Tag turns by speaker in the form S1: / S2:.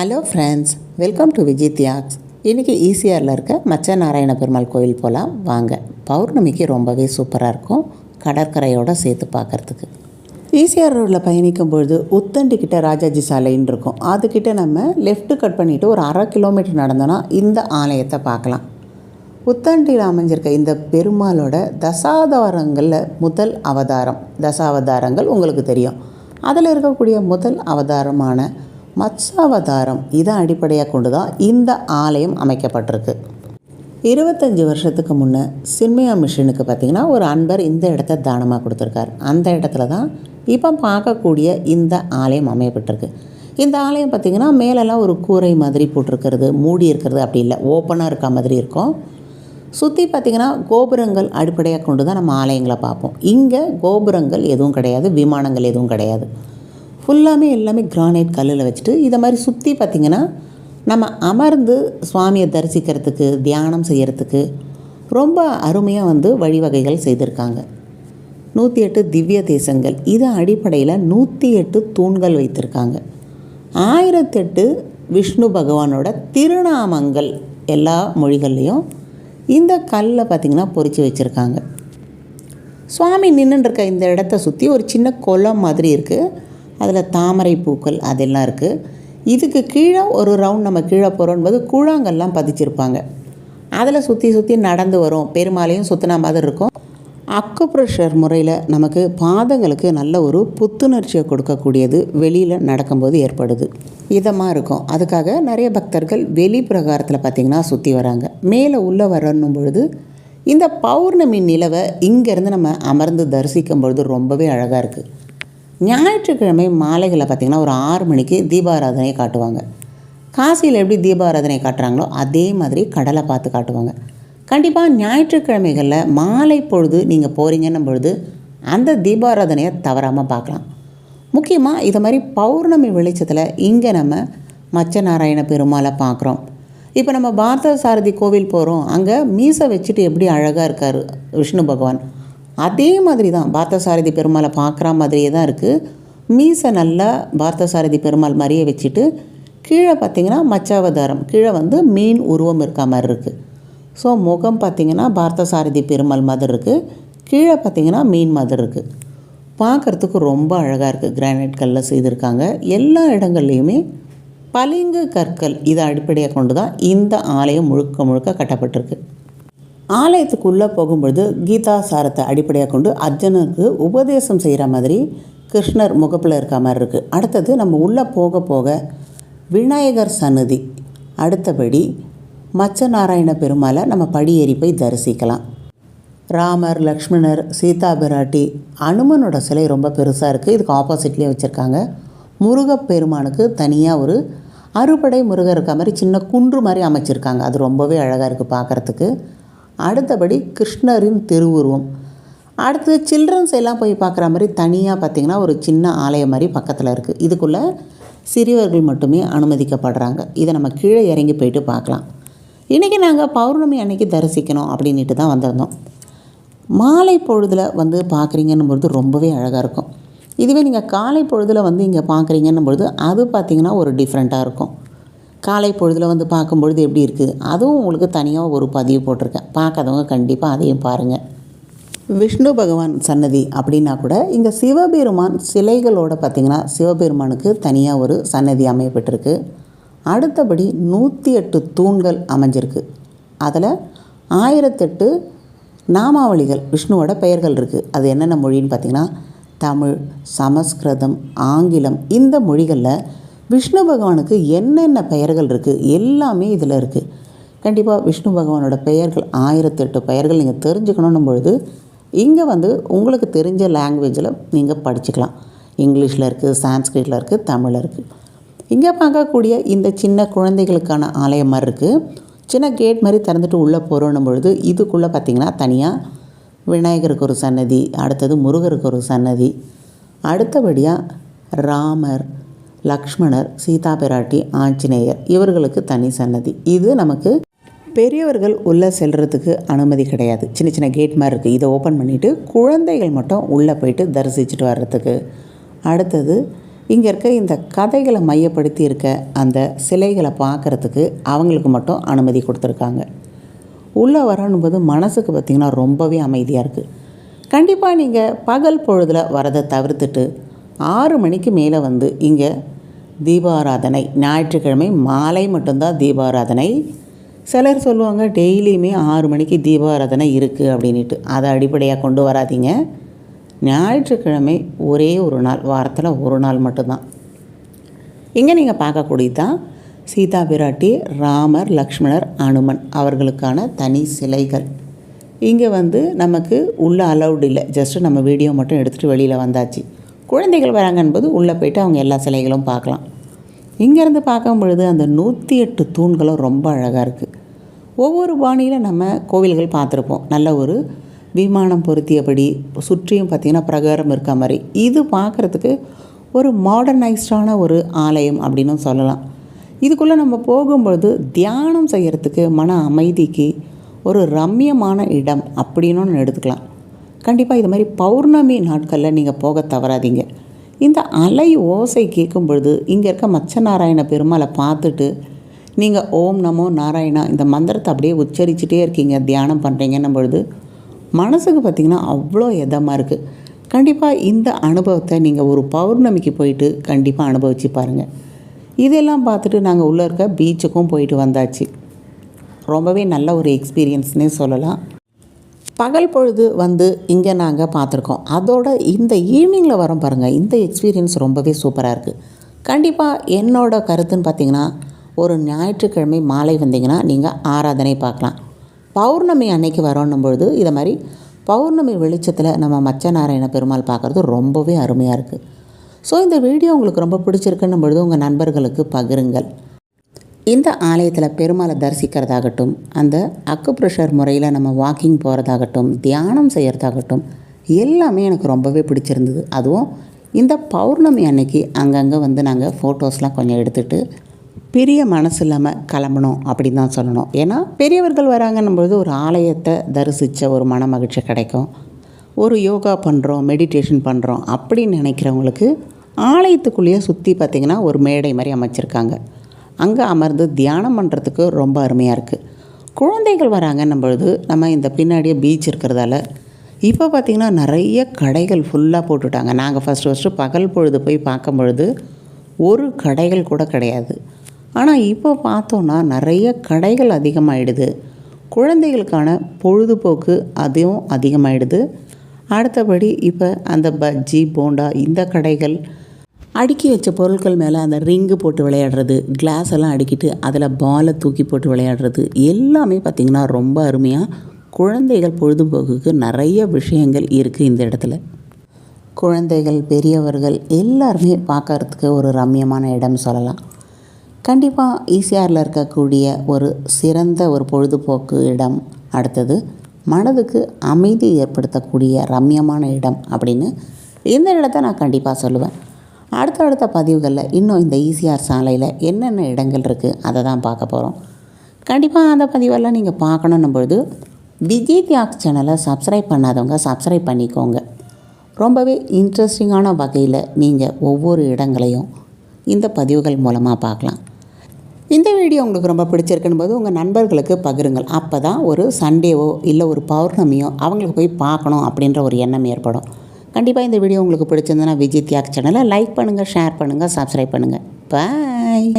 S1: Hello friends welcome to Vijay தியாக்ஸ் இன்றைக்கி ஈசிஆரில் இருக்க மச்ச நாராயண பெருமாள் கோயில் போகலாம் வாங்க. பௌர்ணமிக்கு ரொம்பவே சூப்பராக இருக்கும். கடற்கரையோடு சேர்த்து பார்க்குறதுக்கு. ஈசிஆர் ரோட்டில் பயணிக்கும் பொழுது உத்தண்டிக்கிட்ட ராஜாஜி சாலைன்னு இருக்கும். அதுக்கிட்ட நம்ம லெஃப்ட்டு கட் பண்ணிவிட்டு ஒரு அரை கிலோமீட்டர் நடந்தோன்னா இந்த ஆலயத்தை பார்க்கலாம். உத்தண்டியில் அமைஞ்சிருக்க இந்த பெருமாளோட தசாவதாரங்களில் முதல் அவதாரம். தசாவதாரங்கள் உங்களுக்கு தெரியும். அதில் இருக்கக்கூடிய முதல் அவதாரமான மத்சாவதாரம் இதை அடிப்படையாக கொண்டு தான் இந்த ஆலயம் அமைக்கப்பட்டிருக்கு. இருபத்தஞ்சி வருஷத்துக்கு முன்னே சின்மயா மிஷனுக்கு பார்த்திங்கன்னா ஒரு அன்பர் இந்த இடத்த தானமாக கொடுத்துருக்கார். அந்த இடத்துல தான் இப்போ பார்க்கக்கூடிய இந்த ஆலயம் அமையப்பட்டிருக்கு. இந்த ஆலயம் பார்த்திங்கன்னா மேலெல்லாம் ஒரு கூரை மாதிரி போட்டிருக்கிறது மூடி இருக்கிறது அப்படி இல்லை. ஓப்பனாக இருக்க மாதிரி இருக்கும். சுற்றி பார்த்திங்கன்னா கோபுரங்கள் அடிப்படையாக கொண்டு தான் நம்ம ஆலயங்களை பார்ப்போம். இங்கே கோபுரங்கள் எதுவும் கிடையாது விமானங்கள் எதுவும் கிடையாது. ஃபுல்லாமே எல்லாமே கிரானைட் கல்லில் வச்சுட்டு இதை மாதிரி சுற்றி பார்த்திங்கன்னா நம்ம அமர்ந்து சுவாமியை தரிசிக்கிறதுக்கு தியானம் செய்கிறதுக்கு ரொம்ப அருமையாக வந்து வழிவகைகள் செய்திருக்காங்க. நூற்றி எட்டு திவ்ய தேசங்கள். இது அடிப்படையில் நூற்றி எட்டு தூண்கள் வைத்திருக்காங்க. ஆயிரத்தெட்டு விஷ்ணு பகவானோட திருநாமங்கள் எல்லா மொழிகள்லேயும் இந்த கல்லில் பார்த்திங்கன்னா பொறிச்சு வச்சுருக்காங்க. சுவாமி நின்றுருக்க இந்த இடத்த சுற்றி ஒரு சின்ன குளம் மாதிரி இருக்குது அதில் தாமரை பூக்கள் அதெல்லாம் இருக்குது இதுக்கு கீழே ஒரு ரவுண்ட் நம்ம கீழே போகிறோன்பது கூழாங்கல்லாம் பதிச்சிருப்பாங்க. அதில் சுற்றி சுற்றி நடந்து வரும். பெருமாளையும் சுற்றினா மாதிரி இருக்கும். அக்குப்ரெஷர் முறையில் நமக்கு பாதங்களுக்கு நல்ல ஒரு புத்துணர்ச்சியை கொடுக்கக்கூடியது வெளியில் நடக்கும்போது ஏற்படுது. இதமாக இருக்கும். அதுக்காக நிறைய பக்தர்கள் வெளி பிரகாரத்தில் பார்த்திங்கன்னா சுற்றி வராங்க. மேலே உள்ளே வரணும் பொழுது இந்த பௌர்ணமி நிலவை இங்கேருந்து நம்ம அமர்ந்து தரிசிக்கும் பொழுது ரொம்பவே அழகாக இருக்குது ஞாயிற்றுக்கிழமை மாலைகளில் பார்த்திங்கன்னா ஒரு ஆறு மணிக்கு தீபாராதனையை காட்டுவாங்க. காசியில் எப்படி தீபாராதனை காட்டுறாங்களோ அதே மாதிரி கடலை பார்த்து காட்டுவாங்க. கண்டிப்பாக ஞாயிற்றுக்கிழமைகளில் மாலை பொழுது நீங்கள் போகிறீங்கன்னும் பொழுது அந்த தீபாராதனையை தவறாமல் பார்க்கலாம். முக்கியமாக இது மாதிரி பௌர்ணமி வெளிச்சத்தில் இங்கே நம்ம மச்ச நாராயண பெருமாளை பார்க்குறோம். இப்போ நம்ம பார்த்த சாரதி கோவில் போகிறோம். அங்கே மீசை வச்சுட்டு எப்படி அழகாக இருக்கார் விஷ்ணு பகவான். அதே மாதிரி தான் பார்த்தசாரதி பெருமாளை பார்க்குற மாதிரியே தான் இருக்குது மீசை நல்லா பார்த்தசாரதி பெருமாள் மாதிரியே வச்சுட்டு கீழே பார்த்திங்கன்னா மச்சாவதாரம் கீழே வந்து மீன் உருவம் இருக்க மாதிரி இருக்குது ஸோ முகம் பார்த்திங்கன்னா பார்த்தசாரதி பெருமாள் மாதிரி இருக்குது கீழே பார்த்திங்கன்னா மீன் மாதிரி இருக்குது பார்க்குறதுக்கு ரொம்ப அழகாக இருக்குது கிரானைட் கல்லில் செய்திருக்காங்க. எல்லா இடங்கள்லையுமே பளிங்கு கற்கள் இதை அடிப்படையாக கொண்டு தான் இந்த ஆலயம் முழுக்க முழுக்க கட்டப்பட்டிருக்கு. ஆலயத்துக்குள்ளே போகும்பொழுது கீதா சாரத்தை அடிப்படையாக கொண்டு அர்ஜுனனுக்கு உபதேசம் செய்கிற மாதிரி கிருஷ்ணர் முகப்பில் இருக்க மாதிரி இருக்குது அடுத்தது நம்ம உள்ளே போக போக விநாயகர் சன்னதி அடுத்தபடி மச்ச நாராயண பெருமாளை நம்ம படியேறி போய் தரிசிக்கலாம். ராமர் லக்ஷ்மணர் சீதா பிராட்டி அனுமனோட சிலை ரொம்ப பெருசாக இருக்குது இதுக்கு ஆப்போசிட்லேயே வச்சுருக்காங்க. முருகப்பெருமானுக்கு தனியாக ஒரு அறுபடை முருகர் இருக்க மாதிரி சின்ன குன்று மாதிரி அமைச்சிருக்காங்க. அது ரொம்பவே அழகாக இருக்குது பார்க்குறதுக்கு அடுத்தபடி கிருஷ்ணரின் திருவுருவம். அடுத்து சில்ட்ரன்ஸ் எல்லாம் போய் பார்க்குற மாதிரி தனியாக பார்த்திங்கன்னா ஒரு சின்ன ஆலயம் மாதிரி பக்கத்தில் இருக்குது இதுக்குள்ளே சிறியவர்கள் மட்டுமே அனுமதிக்கப்படுறாங்க. இதை நம்ம கீழே இறங்கி போயிட்டு பார்க்கலாம். இன்றைக்கி நாங்கள் பௌர்ணமி அன்னைக்கு தரிசிக்கணும் அப்படின்ட்டு தான் வந்திருந்தோம். மாலை பொழுதில் வந்து பார்க்குறீங்கன்னும் பொழுது ரொம்பவே அழகாக இருக்கும். இதுவே நீங்கள் காலை பொழுதில் வந்து இங்கே பார்க்குறீங்கன்னும் பொழுது அது பார்த்திங்கன்னா ஒரு டிஃப்ரெண்ட்டாக இருக்கும். காலை பொழுதில் வந்து பார்க்கும்பொழுது எப்படி இருக்குது அதுவும் உங்களுக்கு தனியாக ஒரு பதிவு போட்டிருக்கேன். பார்க்காதவங்க கண்டிப்பாக அதையும் பாருங்கள் விஷ்ணு பகவான் சன்னதி அப்படின்னா கூட இங்கே சிவபெருமான் சிலைகளோட பார்த்திங்கன்னா சிவபெருமானுக்கு தனியாக ஒரு சன்னதி அமையப்பட்டிருக்கு. அடுத்தபடி நூற்றி எட்டு தூண்கள் அமைஞ்சிருக்கு. அதில் ஆயிரத்தெட்டு நாமாவளிகள் விஷ்ணுவோட பெயர்கள் இருக்குது அது என்னென்ன மொழின்னு பார்த்திங்கன்னா தமிழ் சமஸ்கிருதம் ஆங்கிலம் இந்த மொழிகளில் விஷ்ணு பகவானுக்கு என்னென்ன பெயர்கள் இருக்குது எல்லாமே இதில் இருக்குது கண்டிப்பாக விஷ்ணு பகவானோட பெயர்கள் ஆயிரத்தெட்டு பெயர்கள் நீங்கள் தெரிஞ்சுக்கணும் பொழுது இங்கே வந்து உங்களுக்கு தெரிஞ்ச லாங்குவேஜில் நீங்கள் படிச்சுக்கலாம். இங்கிலீஷில் இருக்குது சான்ஸ்கிரிட்டில் இருக்குது தமிழில் இருக்குது இங்கே பார்க்கக்கூடிய இந்த சின்ன குழந்தைகளுக்கான ஆலயம் மாதிரி இருக்குது சின்ன கேட் மாதிரி திறந்துட்டு உள்ளே போகிறோன்னும் பொழுது இதுக்குள்ளே பார்த்திங்கன்னா தனியாக விநாயகருக்கு ஒரு சன்னதி அடுத்தது முருகருக்கு ஒரு சன்னதி அடுத்தபடியாக ராமர் லக்ஷ்மணர் சீதா பிராட்டி ஆஞ்சநேயர் இவர்களுக்கு தனி சன்னதி. இது நமக்கு பெரியவர்கள் உள்ளே செல்கிறதுக்கு அனுமதி கிடையாது. சின்ன சின்ன கேட் மாதிரி இருக்குது இதை ஓப்பன் பண்ணிவிட்டு குழந்தைகள் மட்டும் உள்ளே போயிட்டு தரிசிச்சுட்டு வர்றதுக்கு. அடுத்தது இங்கே இருக்க இந்த கதைகளை மையப்படுத்தி இருக்க அந்த சிலைகளை பார்க்குறதுக்கு அவங்களுக்கு மட்டும் அனுமதி கொடுத்துருக்காங்க. உள்ளே வரணும்போது மனசுக்கு பார்த்திங்கன்னா ரொம்பவே அமைதியாக இருக்குது கண்டிப்பாக நீங்கள் பகல் பொழுதில் வரதை தவிர்த்துட்டு ஆறு மணிக்கு மேலே வந்து இங்கே தீபாராதனை. ஞாயிற்றுக்கிழமை மாலை மட்டும்தான் தீபாராதனை. சிலர் சொல்லுவாங்க டெய்லியுமே ஆறு மணிக்கு தீபாராதனை இருக்குது அப்படின்ட்டு அதை அடிப்படையாக கொண்டு வராதீங்க. ஞாயிற்றுக்கிழமை ஒரே ஒரு நாள் வாரத்தில் ஒரு நாள் மட்டும்தான். இங்கே நீங்கள் பார்க்கக்கூடியது தான் சீதா பிராட்டி ராமர் லக்ஷ்மணர் அனுமன் அவர்களுக்கான தனி சிலைகள். இங்கே வந்து நமக்கு உள்ளே அலௌடு இல்லை. ஜஸ்ட்டு நம்ம வீடியோ மட்டும் எடுத்துகிட்டு வெளியில் வந்தாச்சு. குழந்தைகள் வராங்க என்பது உள்ளே போயிட்டு அவங்க எல்லா சிலைகளும் பார்க்கலாம். இங்கேருந்து பார்க்கும் பொழுது அந்த நூற்றி எட்டு தூண்களும் ரொம்ப அழகாக இருக்குது ஒவ்வொரு பாணியில் நம்ம கோவில்கள் பார்த்துருப்போம். நல்ல ஒரு விமானம் பொருத்தியபடி சுற்றியும் பார்த்திங்கன்னா பிரகாரம் இருக்க மாதிரி. இது பார்க்குறதுக்கு ஒரு மாடர்னைஸ்டான ஒரு ஆலயம் அப்படின்னு சொல்லலாம். இதுக்குள்ளே நம்ம போகும்பொழுது தியானம் செய்கிறதுக்கு மன அமைதிக்கு ஒரு ரம்யமான இடம் அப்படின்னு ஒன்று எடுத்துக்கலாம். கண்டிப்பாக இது மாதிரி பௌர்ணமி நாட்களில் நீங்கள் போக தவறாதீங்க. இந்த அலை ஓசை கேட்கும் பொழுது இங்கே இருக்க மச்ச நாராயண பெருமாளை பார்த்துட்டு நீங்கள் ஓம் நமோ நாராயணா இந்த மந்திரத்தை அப்படியே உச்சரிச்சுட்டே இருக்கீங்க தியானம் பண்ணுறீங்கன்னும் பொழுது மனசுக்கு பார்த்திங்கன்னா அவ்வளோ இதமாக இருக்குது கண்டிப்பாக இந்த அனுபவத்தை நீங்கள் ஒரு பௌர்ணமிக்கு போயிட்டு கண்டிப்பாக அனுபவிச்சு பாருங்கள் இதெல்லாம் பார்த்துட்டு நாங்கள் உள்ளே இருக்க பீச்சுக்கும் போயிட்டு வந்தாச்சு. ரொம்பவே நல்ல ஒரு எக்ஸ்பீரியன்ஸ்னே சொல்லலாம். பகல் பொழுது வந்து இங்கே நாங்கள் பார்த்துருக்கோம். அதோட இந்த ஈவினிங்கில் வரோம் பாருங்கள் இந்த எக்ஸ்பீரியன்ஸ் ரொம்பவே சூப்பராக இருக்குது கண்டிப்பாக என்னோட கருத்துன்னு பார்த்தீங்கன்னா ஒரு ஞாயிற்றுக்கிழமை மாலை வந்தீங்கன்னா நீங்கள் ஆராதனை பார்க்கலாம். பௌர்ணமி அன்னைக்கு வரோன்னும் பொழுது இதை மாதிரி பௌர்ணமி வெளிச்சத்தில் நம்ம மச்சநாராயண பெருமாள் பார்க்குறது ரொம்பவே அருமையாக இருக்குது ஸோ இந்த வீடியோ உங்களுக்கு ரொம்ப பிடிச்சிருக்குன்னும் பொழுது உங்கள் நண்பர்களுக்கு பகிருங்கள். இந்த ஆலயத்தில் பெருமாளை தரிசிக்கிறதாகட்டும் அந்த அக்குப்ரெஷர் முறையில் நம்ம வாக்கிங் போகிறதாகட்டும் தியானம் செய்கிறதாகட்டும் எல்லாமே எனக்கு ரொம்பவே பிடிச்சிருந்தது. அதுவும் இந்த பௌர்ணமி அன்னைக்கு அங்கங்கே வந்து நாங்கள் ஃபோட்டோஸ்லாம் கொஞ்சம் எடுத்துகிட்டு பெரிய மனசு இல்லாமல் கிளம்பணும் அப்படின்னு தான் சொல்லணும். ஏன்னா பெரியவர்கள் வராங்கன்னும் பொழுது ஒரு ஆலயத்தை தரிசித்த ஒரு மன மகிழ்ச்சி கிடைக்கும். ஒரு யோகா பண்ணுறோம் மெடிடேஷன் பண்ணுறோம் அப்படின்னு நினைக்கிறவங்களுக்கு ஆலயத்துக்குள்ளேயே சுற்றி பார்த்திங்கன்னா ஒரு மேடை மாதிரி அமைச்சிருக்காங்க. அங்கே அமர்ந்து தியானம் பண்ணுறதுக்கு ரொம்ப அருமையாக இருக்குது குழந்தைகள் வராங்கன்னும் பொழுது நம்ம இந்த பின்னாடியே பீச் இருக்கிறதால இப்போ பார்த்திங்கன்னா நிறைய கடைகள் ஃபுல்லாக போட்டுட்டாங்க. நாங்கள் ஃபஸ்ட்டு ஃபஸ்ட்டு பகல் பொழுது போய் பார்க்கும் பொழுது ஒரு கடைகள் கூட கிடையாது. ஆனால் இப்போ பார்த்தோன்னா நிறைய கடைகள் அதிகமாகிடுது குழந்தைகளுக்கான பொழுதுபோக்கு அதுவும் அதிகமாகிடுது அடுத்தபடி இப்போ அந்த பஜ்ஜி போண்டா இந்த கடைகள் அடுக்கி வச்ச பொருட்கள் மேலே அந்த ரிங்கு போட்டு விளையாடுறது கிளாஸ் எல்லாம் அடுக்கிட்டு அதில் பாலை தூக்கி போட்டு விளையாடுறது எல்லாமே பார்த்திங்கன்னா ரொம்ப அருமையாக குழந்தைகள் பொழுதுபோக்குக்கு நிறைய விஷயங்கள் இருக்குது இந்த இடத்துல. குழந்தைகள் பெரியவர்கள் எல்லாருமே பார்க்கறதுக்கு ஒரு ரம்யமான இடம் சொல்லலாம். கண்டிப்பாக ஈசிஆரில் இருக்கக்கூடிய ஒரு சிறந்த ஒரு பொழுதுபோக்கு இடம் அடுத்தது மனதுக்கு அமைதி ஏற்படுத்தக்கூடிய ரம்யமான இடம் அப்படின்னு இந்த இடத்த நான் கண்டிப்பாக சொல்லுவேன். அடுத்தடுத்த பதிவுகளில் இன்னும் இந்த ஈசிஆர் சாலையில் என்னென்ன இடங்கள் இருக்குது அதை தான் பார்க்க போகிறோம். கண்டிப்பாக அந்த பதிவெல்லாம் நீங்கள் பார்க்கணுன்னும் பொழுது விஜய் தியாக் சேனலை சப்ஸ்கிரைப் பண்ணாதவங்க சப்ஸ்கிரைப் பண்ணிக்கோங்க. ரொம்பவே இன்ட்ரெஸ்டிங்கான வகையில் நீங்கள் ஒவ்வொரு இடங்களையும் இந்த பதிவுகள் மூலமாக பார்க்கலாம். இந்த வீடியோ உங்களுக்கு ரொம்ப பிடிச்சிருக்குன்னு போது உங்கள் நண்பர்களுக்கு பகிருங்கள். அப்போ தான் ஒரு சண்டேவோ இல்லை ஒரு பௌர்ணமியோ அவங்களுக்கு போய் பார்க்கணும் அப்படின்ற ஒரு எண்ணம் ஏற்படும். கண்டிப்பாக இந்த வீடியோ உங்களுக்கு பிடிச்சிருந்ததுன்னா விஜய் தியாக் சேனலை லைக் பண்ணுங்கள் ஷேர் பண்ணுங்கள் சப்ஸ்கிரைப் பண்ணுங்கள் பாய்